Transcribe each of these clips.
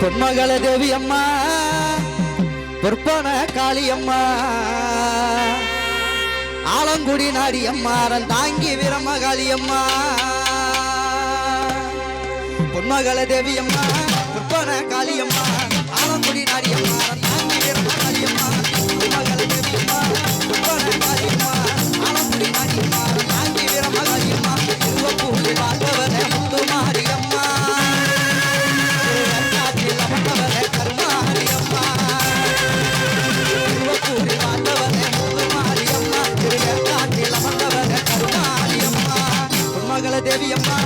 பொன்மகள தேவி அம்மா பொற்பன காளியம்மா ஆலங்குடி நாடியம்மா தாங்கி வீரம்மா காளியம்மா பொன்மகள தேவி அம்மா பொற்பன காளியம்மா ஆலங்குடி நாடியம்மா தாங்கி வீரம்மா காளியம்மா தேவி அம்மா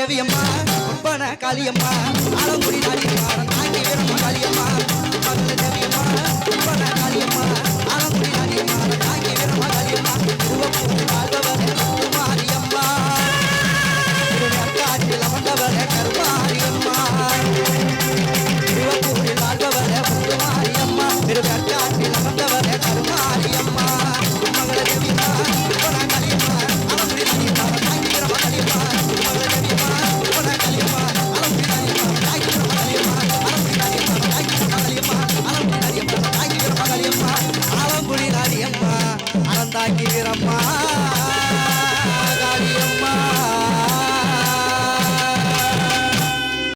தேவியம்மா ஒப்பன காளியம்மா ஆலங்குடி நாடி தாங்கி வேணும் காளியம்மா.